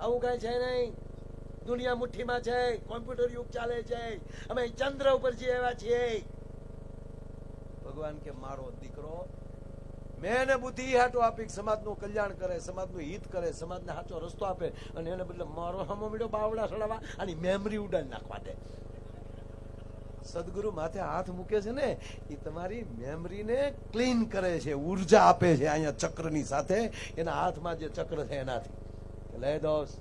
આવું કઈ છે નહીં. દુનિયા મુઠ્ઠીમાં છે. કોમ્પ્યુટર યુગ ચાલે છે. અમે ચંદ્ર ઉપર છીએ એવા છીએ. ભગવાન કે મારો દીકરો મેં એને બુદ્ધિ હાટો આપી સમાજનું કલ્યાણ કરે, સમાજનું હિત કરે, સમાજને સાચો રસ્તો આપે અને એને બદલે મારો હમો મીડો બાવડા સડાવવા અને મેમરી ઉડાડી નાખવા દે. સદગુરુ માથે હાથ મૂકે છે ને એ તમારી મેમરીને ક્લીન કરે છે, ઊર્જા આપે છે અહીંયા ચક્રની સાથે. એના હાથમાં જે ચક્ર છે એનાથી. કે લે દોસ્ત.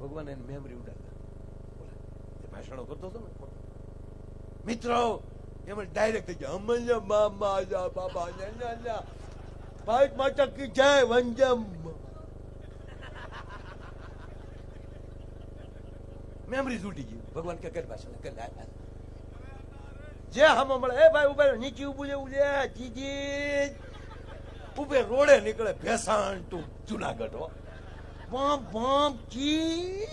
ભગવાન એને મેમરી ઉડાડતા. ભાષણો કરતો હતો ને મિત્રો, એમાં ડાયરેક્ટ થઈ ગયા. અમલ્ય મામા જા, બાબા ના ભાઈ માતા જય વંજમ મેમરી તૂટી ગઈ. ભગવાન કે, કર ભાષણ, કર. જે હમ મળે, એ ભાઈ ઊભા નીચે ઉભું જેવું છે. જીજી ઉભે રોડે નીકળે ભેસાણ ટુ જુનાગઢ, હો. પંપ પંપ જી.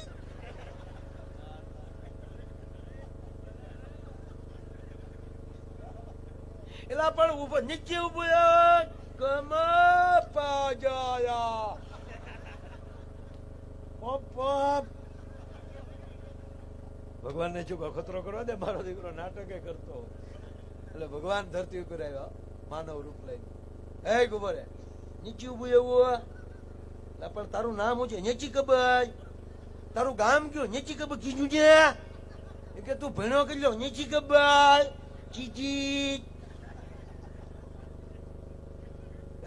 એલા પણ ઊભો, નીચે ઊભો કમ પાજાયા. ભગવાનને શું ખતરો કરવા દે મારો દીકરો નાટકે કરતો એટલે ભગવાન ધરતી ઉપર આવ્યા, માનવ રૂપ લઈને. એ ગોબરે નીચે ઉભું એવું પણ તારું નામ શું છે? નેચી કબાઈ. તારું ગામ કયો? નેચી કબ કીધું છે? એ કે તું ભણ્યો કરી લો નેચી કબાઈ. ચીચી.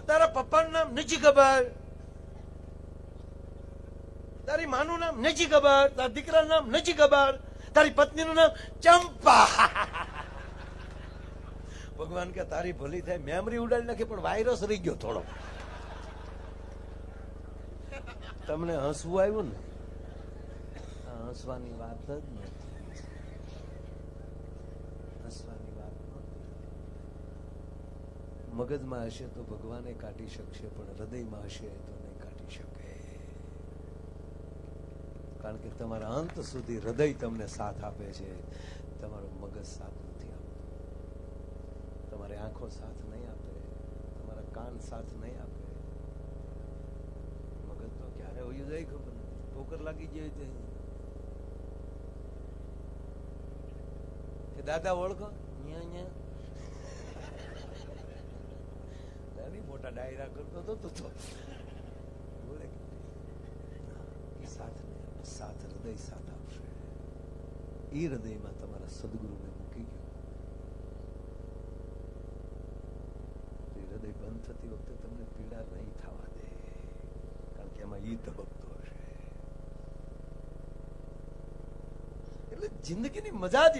તારા પપ્પાનું નામ નેચી ખબર તારી માનું નામ નેચી ખબર તારા દીકરાનું નામ નેચી ખબર તારી પત્નીનું નામ ચંપા. ભગવાન કે તારી ભલી થાય મેમરી ઉડાડી નાખી, પણ વાયરસ રહી ગયો થોડો. તમને હસવું આવ્યું ને? હસવાની વાત જ નથી. મગજમાં હશે તો ભગવાને કાઢી શકશે, પણ હૃદયમાં હશે તો નહીં કાઢી શકે. કારણ કે તમારા અંત સુધી હૃદય તમને સાથ આપે છે. તમારું મગજ સાથ તમારી આંખો સાથ નહીં આપે, તમારા કાન સાથ નહીં આપે. મગજ તો ક્યારે હોયું જાય ખબર નથી. ઠોકર લાગી જાય દાદા ઓળખો? ન્યા ન્યા. મોટા ડાયરા કરતો હતો તો બોલે સાથ નહીં. સાથ હૃદય સાથ આપશે. એ હૃદયમાં તમારા સદગુરુને મૂકી ગયો તો એ હૃદય બંધ થતી વખતે તમને પીડા નહીં થવા દે. કારણ કે એમાં ઈ ધબકતો હશે. એટલે જિંદગીની મજા જ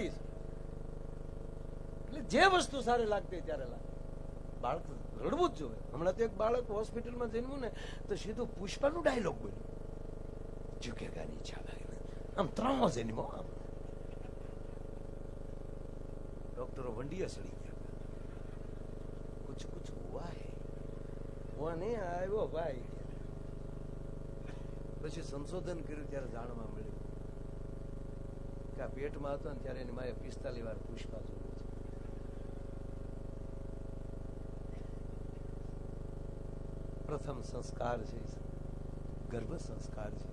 એટલે જે વસ્તુ સારી લાગતી ત્યારે લાગે. બાળક રડવું જ જોવે હમણાં તો એક બાળક હોસ્પિટલમાં જન્મ્યું ને, તો સીધું પુષ્પાનું ડાયલોગ બોલ્યું. ઝુકેગા નહીં ચાલાય આમ ત્રણ જન્મો આમ. ડોક્ટરો વંડિયા સડી ગયા. કુછ હુઆ હે હુઆ આવ્યો ભાઈ પછી સંશોધન કર્યું ત્યારે જાણવા મળ્યું કે આ પેટમાં હતો ને ત્યારે એની મારે પિસ્તાલીસ વાર પુષ્પા જોયું છે પ્રથમ સંસ્કાર છે, ગર્ભ સંસ્કાર છે.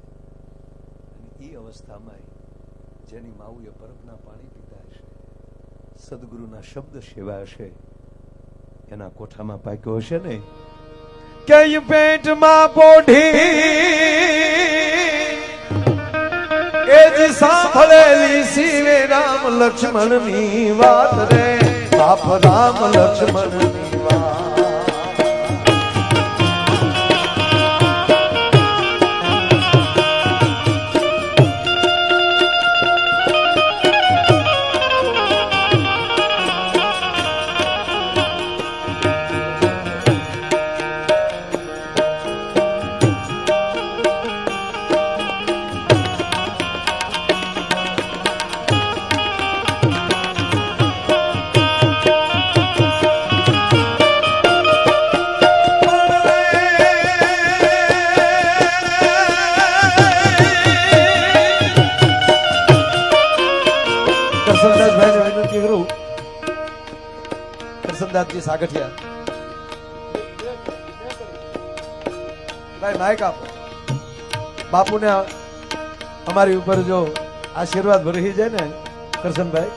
અને એ અવસ્થામાં જેની માવુએ બરફના પાણી પીધા હશે, સદગુરુના શબ્દ સેવા હશે એના કોઠામાં પાક્યો હશે ને? કે પેટમાં પોઢી? એ જ સાંભળેલી શિવે રામ લક્ષ્મણની વાત રે. બાપ રામ લક્ષ્મણની કરશનદાસભાઈ વિનંતી કરું. કરશનદાસજી સાગઠિયા. ભાઈ માઇક આપો. બાપુને અમારી ઉપર જો આશીર્વાદ ભરી જાય ને, કરશનભાઈ.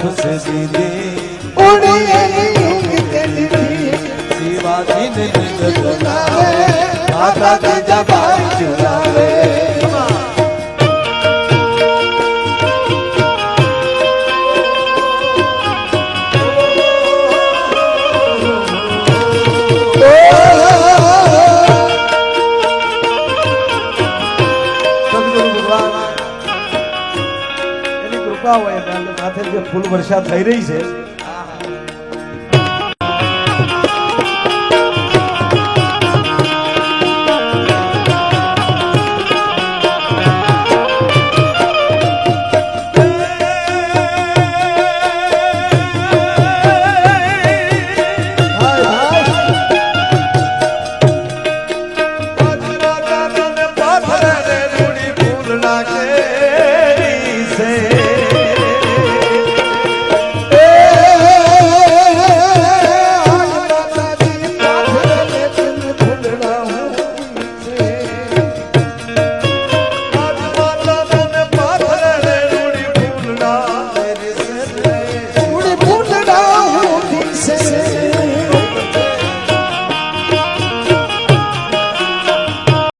ખુશ દીધે શિવાજી માતા ગજાબાઈ ચુલાવે ભગવાન ચૂકા હોય અને સાથે જે ફૂલ વર્ષા થઈ રહી છે